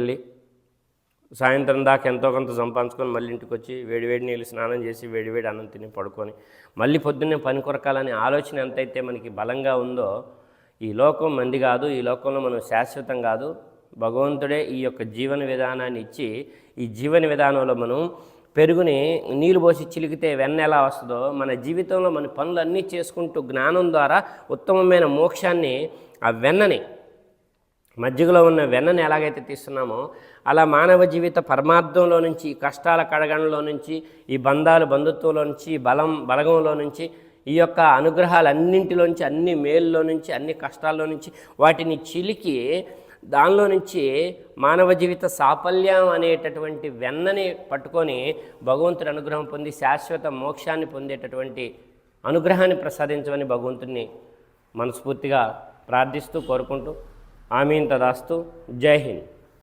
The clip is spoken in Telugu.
వెళ్ళి సాయంత్రం దాకా ఎంతో కొంత సంపాదించుకొని మళ్ళీ ఇంటికి వచ్చి వేడివేడి నీళ్ళు స్నానం చేసి వేడివేడి అన్నం తిని పడుకొని మళ్ళీ పొద్దున్నే పని కొరకాలనే ఆలోచన ఎంతైతే మనకి బలంగా ఉందో ఈ లోకం మంది కాదు ఈ లోకంలో మనం శాశ్వతం కాదు. భగవంతుడే ఈ యొక్క జీవన విధానాన్ని ఇచ్చి ఈ జీవన విధానంలో మనం పెరుగుని నీళ్ళు పోసి చిలికితే వెన్న ఎలా వస్తుందో మన జీవితంలో మన పనులన్నీ చేసుకుంటూ జ్ఞానం ద్వారా ఉత్తమమైన మోక్షాన్ని ఆ వెన్నని మజ్జిగలో ఉన్న వెన్నని ఎలాగైతే తీస్తున్నామో అలా మానవ జీవిత పరమార్థంలో నుంచి కష్టాల కడగణలో నుంచి ఈ బంధాలు బంధుత్వంలో నుంచి బలం బలగంలో నుంచి ఈ యొక్క అనుగ్రహాలన్నింటిలోంచి అన్ని మేల్లో నుంచి అన్ని కష్టాల్లో నుంచి వాటిని చిలికి దానిలో నుంచి మానవ జీవిత సాఫల్యం అనేటటువంటి వెన్నని పట్టుకొని భగవంతుడి అనుగ్రహం పొంది శాశ్వత మోక్షాన్ని పొందేటటువంటి అనుగ్రహాన్ని ప్రసాదించమని భగవంతుడిని మనస్ఫూర్తిగా ప్రార్థిస్తూ కోరుకుంటూ आमीन तदास्तु। जय हिंद।